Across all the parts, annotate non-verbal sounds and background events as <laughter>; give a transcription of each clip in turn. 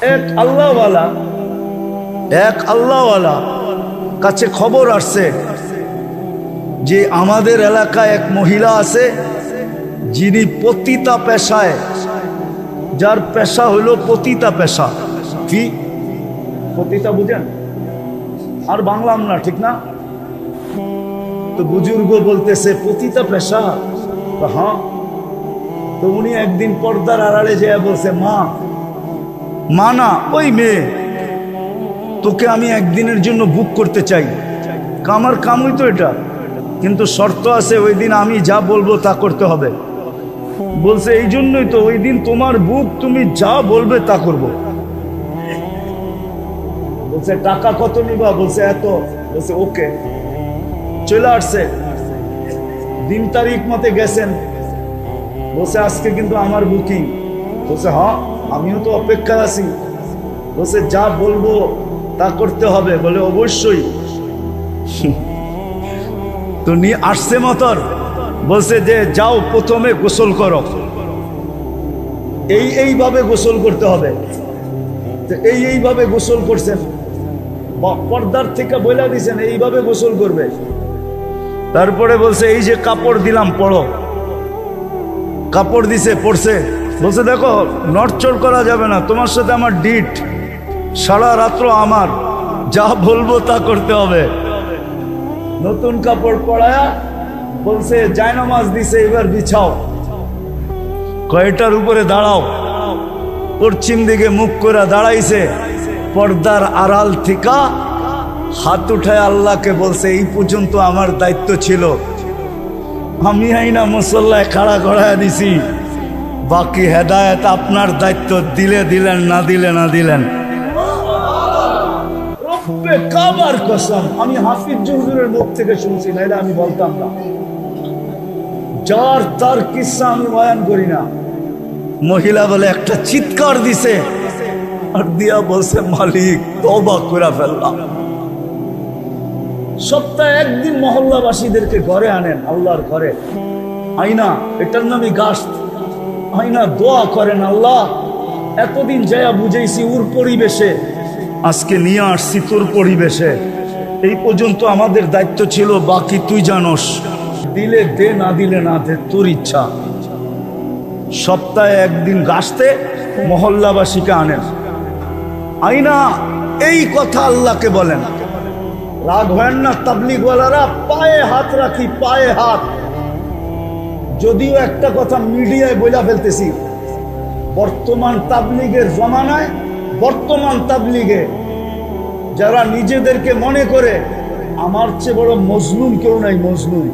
এক আল্লাহওয়ালা। এক আল্লাহওয়ালা কাছে খবর আসছে যে আমাদের এলাকায় এক মহিলা আছে, যিনি পতিতা পেশায়। যার পেশা হলো পতিতা পেশা। কি? পতিতা বুঝেন? আর বাংলাম না ঠিক না? তো বুজুর্গ বলতেছে, পতিতা পেশা? হ্যাঁ। তো উনি একদিন পর্দার আড়ালে যেয়ে বলছে, মা মা না ওই মেয়ে, তোকে আমি একদিনের জন্য বুক করতে চাই। কামার কামই তো এটা। কিন্তু শর্ত আছে, ওই দিন আমি যা বলব তা করতে হবে। বলছে, এই জন্যই তো ওই দিন তোমার বুক তুমি যা বলবে তা করব। বলছে, টাকা কত নিবা? বলছে, এত। বলছে, ওকে। চলে আসছে। দিন তারিখ মতে গেছেন। বলছে, আজকে কিন্তু আমার বুকিং বলছে হ্যাঁ। আমিও তো অপেক্ষায় আছি। বলছে যা বলব তা করতে হবে। বলে অবশ্যই। <laughs> তো নিয়ে আসছে মতর বলছে যে যাও প্রথমে গোসল করো। এই এইভাবে গোসল করতে হবে। তো এই এইভাবে গোসল করছেন। পর্দার থেকে বলে দিছেন এইভাবে গোসল করবে। তারপরে বলছে এই যে কাপড় দিলাম পড়ো। কাপড় দিছে পড়ছে। বলছে, দেখো, নড়চড় করা যাবে না। তোমার সাথে আমার ডিট সারা রাত্র আমার। যা বলব তা করতে হবে। নতুন কাপড় পরায়া বলছে জায়নামাজ দিছে, এবার বিছাও। কয়টার উপরে দাঁড়াও। পশ্চিম দিকে মুখ করে দাঁড়াইছে। পর্দার আড়াল থিকা হাত উঠায় আল্লাহকে বলছে, এই পর্যন্ত আমার দায়িত্ব ছিল। আমি আইনা মুসল্লায় খাড়া করায় দিছি। বাকি হেদায়েত আপনার দায়িত্ব দিলে দিলেন না দিলে না দিলেন। কাবার কসম আমি হাফিজ হুজুরের মুখ থেকে শুনছি না এটা আমি বলতাম না। যার তার কিসা আমি বয়ান করি না। মহিলা বলে একটা চিৎকার দিছে আর দিয়া বলছে মালিক তবা করে ফেললাম। সপ্তাহে একদিন মহল্লাবাসীদেরকে ঘরে আনেন আল্লাহর ঘরে। আইনা এটার নামই গাছ। আইনা দোয়া করেন আল্লাহ। এতদিন যায়া বুঝেছি ওর পরিবেশে। আজকে নিয়ে আসছি তোর পরিবেশে। এই পর্যন্ত আমাদের দায়িত্ব ছিল, বাকি তুই জানোস। দিলে দে, না দিলে না দে, তোর ইচ্ছা। সপ্তাহে একদিন গাছতে মহল্লাবাসীকে আনেন। আইনা এই কথা আল্লাহকে বলেন। রাগ হয় না, তাবলিগওয়ালারা, পায়ে হাত রাখি, পায়ে হাত। যদিও একটা কথা মিডিয়ায় বইলা ফেলতেছি, বর্তমান তাবলিগের জমানায় বর্তমান তাবলিগে যারা নিজেদেরকে মনে করে, আমার চেয়ে বড় মজলুম কেউ নাই মজলুম।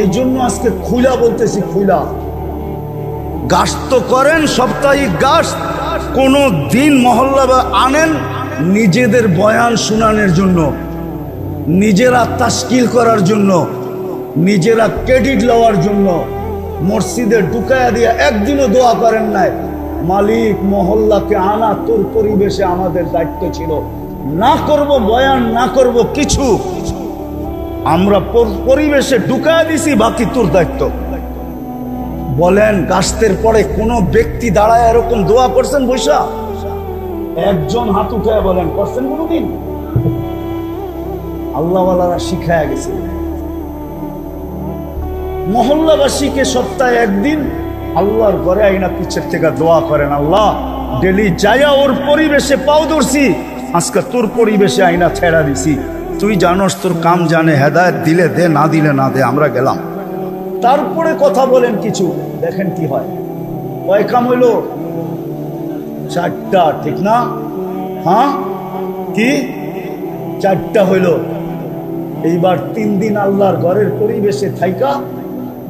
এই জন্য আজকে খুলা বলতেছি খুলা গাছ তো করেন সাপ্তাহিক গাছ, কোনো দিন মহল্লা আনেন নিজেদের বয়ান শুনানোর জন্য, নিজেরা তাস্কিল করার জন্য। নিজেরা ক্রেডিট লওয়ার জন্য মসজিদে ঢুকায়া দিয়ে একদিনও দোয়া করেন নাই। মালিক মহল্লাকে আনা তোর পরিবেশে আমাদের দায়িত্ব ছিল। না করব বয়ান, না করব কিছু। আমরা পরিবেশে ঢুকায়া দিছি, বাকি তোর দায়িত্ব। বলেন, গাছতের পরে কোন ব্যক্তি দাঁড়ায় এরকম দোয়া করছেন বৈশা? একজন হাত উঠে বলেন, করছেন কোনদিন? আল্লাহওয়ালারা শিখায় গেছে। মহল্লাবাসীকে সপ্তাহে একদিন আল্লাহর ঘরে আইনা পিছের থেকে দোয়া করেন, আল্লাহ, ডেলি যাইয়া ওর পরিবেশে পাও ধরছি। আজকে তোর পরিবেশে আইনা ছেড়া দিছি। তুই জানোস তোর কাম জানে, হেদায়ত দিলে দে, না দিলে না দে, আমরা গেলাম। তারপরে কথা বলেন কিছু, দেখেন কি হয়। কয় কাম হইল? চারটা, ঠিক না? হ্যাঁ? কি? চারটা হইল। এইবার তিন দিন আল্লাহর ঘরের পরিবেশে থাইকা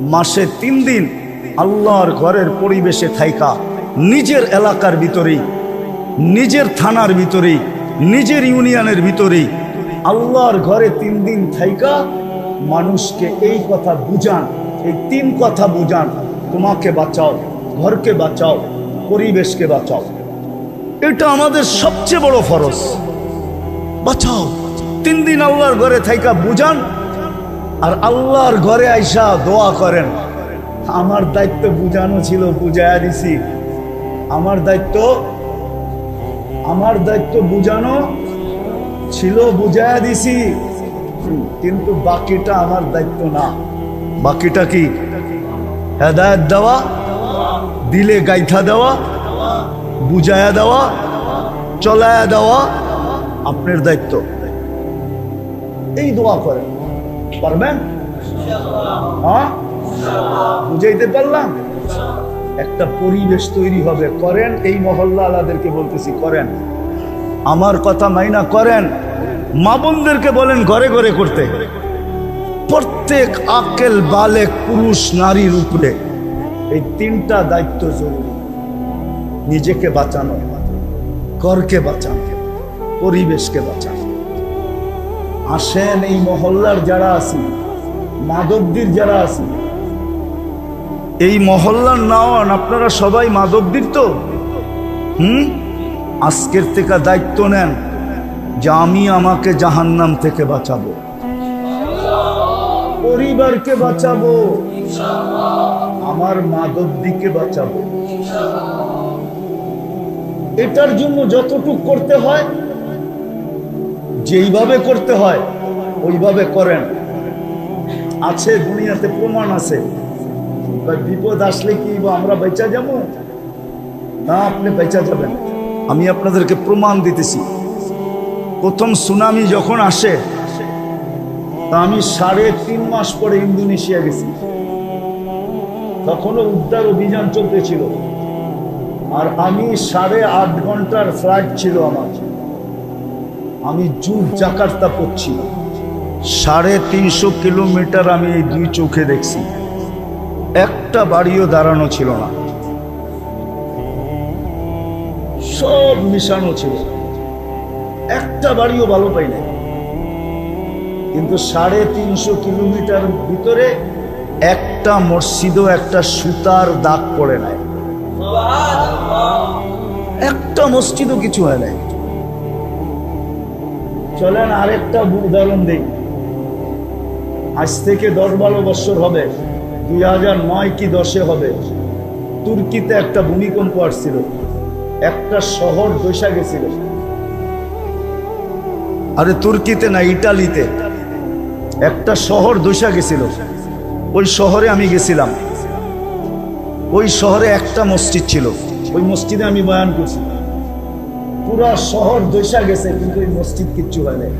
মাসে তিন দিন আল্লাহর ঘরের পরিবেশে থাইকা, নিজের এলাকার ভিতরেই, নিজের থানার ভিতরেই, নিজের ইউনিয়নের ভিতরেই আল্লাহর ঘরে তিন দিন থাইকা, মানুষকে এই কথা বুঝান, এই তিন কথা বুঝান, তোমাকে বাঁচাও, ঘরকে বাঁচাও, পরিবেশকে বাঁচাও। এটা আমাদের সবচেয়ে বড় ফরজ। বাঁচাও। তিন দিন আল্লাহর ঘরে থাইকা, বুঝান আর আল্লাহর ঘরে আইসা দোয়া করেন। আমার দায়িত্ব বুঝানো ছিল, বুঝাইয়া দিছি। আমার দায়িত্ব আমার দায়িত্ব বুঝানো ছিল, বুঝাইয়া দিছি। কিন্তু বাকিটা আমার দায়িত্ব না। বাকিটা কি? হেদায়ত দেওয়া, দিলে গাইথা দেওয়া বুঝায়া দেওয়া চলায়া দেওয়া, আপনার দায়িত্ব। এই দোয়া করেন। পারবেন? হ্যাঁ? বুঝাইতে পারলাম? একটা পরিবেশ তৈরি হবে, করেন, এই মহল্লা আলাদেরকে বলতেছি, করেন। আমার কথা মাইনা করেন, মা বোনদেরকে বলেন ঘরে ঘরে করতে। প্রত্যেক আকেল, বালেক, পুরুষ, নারীর উপরে এই তিনটা দায়িত্ব জরুরি। নিজেকে বাঁচানো ঘরকে বাঁচানো, পরিবেশকে বাঁচানো। আসেন এই মহল্লার যারা আছি মাধবদীর যারা আছি এই মহল্লার নাওয়ান আপনারা সবাই মাধবদীর তো? হুম? আজকের থেকে দায়িত্ব নেন যে আমি আমাকে জাহান্নাম থেকে বাঁচাবো। পরিবারকে বাঁচাবো। আমার মাধবদীকে বাঁচাবো। এটার জন্য যতটুক করতে হয় যেইভাবে করতে হয়, ওইভাবে করেন। আছে, দুনিয়াতে প্রমাণ আছে। বিপদ আসলে কি আমরা বেচা যাব? না, আপনি বেচা যাবেন। আমি আপনাদেরকে প্রমাণ দিতেছি। প্রথম সুনামি যখন আসে, তা আমি সাড়ে তিন মাস পরে ইন্দোনেশিয়া গেছি। তখনও উদ্ধার অভিযান চলতেছিল। আর আমি সাড়ে আট ঘণ্টার ফ্লাইট ছিল আমার। আমি জুট জাকার্তা পড়ছি সাড়ে তিনশো কিলোমিটার আমি এই দুই চোখে দেখছি। একটা বাড়িও দাঁড়ানো ছিল না। সব মিশানো ছিল। একটা বাড়িও ভালো পাই নাই। কিন্তু সাড়ে তিনশো কিলোমিটার ভিতরে একটা মসজিদও, একটা সুতার দাগ পড়ে নাই। একটা মসজিদও কিছু হয় নাই। চলেন আরেকটা উদাহরণ দিই। আজ থেকে দশ বারো বছর হবে। দুই হাজার নয় কি দশে হবে। তুর্কিতে একটা ভূমিকম্প আসছিল। একটা শহর দৈশা গেছিল। আরে তুর্কিতে না, ইটালিতে। একটা শহর দৈশা গেছিল। ওই শহরে আমি গেছিলাম। ওই শহরে একটা মসজিদ ছিল। ওই মসজিদে আমি বয়ান করছি। পুরা শহর দৈশা গেছে, কিন্তু এই মসজিদ কিচ্ছু হয় নাই।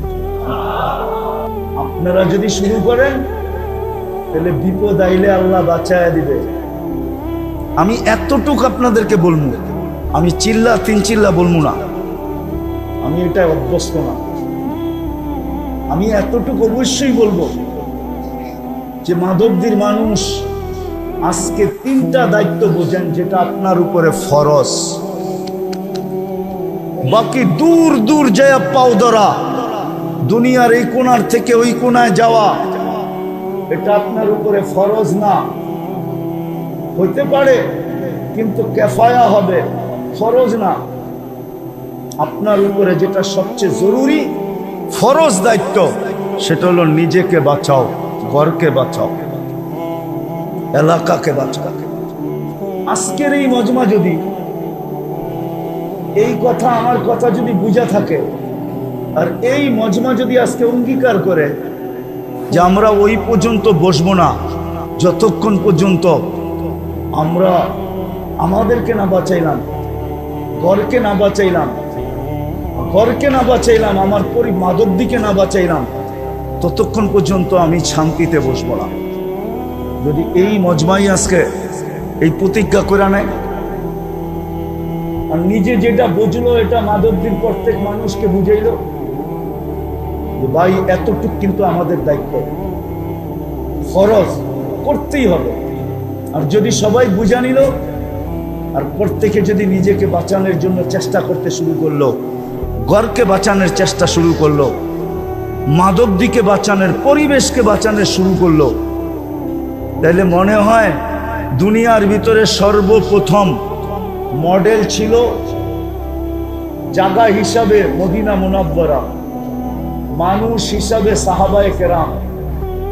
আপনারা যদি শুরু করেন, তাহলে বিপদ আইলে আল্লাহ বাঁচায় দিবে। আমি এতটুক আপনাদেরকে বলব, আমি চিল্লা, তিন চিল্লা বলব না। আমি এটা অভ্যস্ত না। আমি এতটুকু অবশ্যই বলব যে মাধবদীর মানুষ আজকে তিনটা দায়িত্ব বোঝেন, যেটা আপনার উপরে ফরজ। বাকি দূর দূর যায় পাও ধরা দুনিয়ার এই কোনার থেকে ওই কোনায় যাওয়া, এটা আপনার উপরে ফরজ না। হইতে পারে, কিন্তু কেফায়া হবে, ফরজ না। আপনার উপরে যেটা সবচেয়ে জরুরি, ফরজ দায়িত্ব, সেটা হলো নিজেকে বাঁচাও, ঘরকে বাঁচাও, এলাকাকে বাঁচাও। আজকের এই মজমা যদি এই কথা আমার কথা যদি বুঝা থাকে, আর এই মজমা যদি আজকে অঙ্গীকার করে যে আমরা ওই পর্যন্ত বসবো না, যতক্ষণ পর্যন্ত আমরা আমাদেরকে না বাঁচাইলাম, ঘরকে না বাঁচাইলাম, ঘরকে না বাঁচাইলাম, আমার পরি মাদক দিকে না বাঁচাইলাম, ততক্ষণ পর্যন্ত আমি শান্তিতে বসবো না। যদি এই মজমাই আজকে এই প্রতিজ্ঞা করে নেয় আর নিজে যেটা বুঝলো, এটা মাধবদীর প্রত্যেক মানুষকে বুঝাইলো ভাই, এতটুক কিন্তু আমাদের দায়িত্ব। ফরজ করতেই হবে। আর যদি সবাই বুঝা নিল, আর প্রত্যেকে যদি নিজেকে বাঁচানোর জন্য চেষ্টা করতে শুরু করল ঘরকে বাঁচানোর চেষ্টা শুরু করল মাধবদীকে বাঁচানোর, পরিবেশকে বাঁচানোর শুরু করল তাইলে মনে হয় দুনিয়ার ভিতরে সর্বপ্রথম মডেল ছিল জাগা হিসাবে মদিনা মুনাব্বরা, মানুষ হিসাবে সাহাবায়ে কেরাম।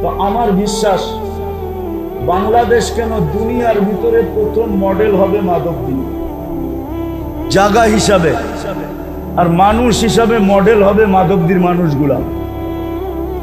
তো আমার বিশ্বাস, বাংলাদেশ কেন দুনিয়ার ভিতরে প্রথম মডেল হবে মাধবদী জাগা হিসাবে। আর মানুষ হিসাবে মডেল হবে মাধবদীর মানুষগুলা।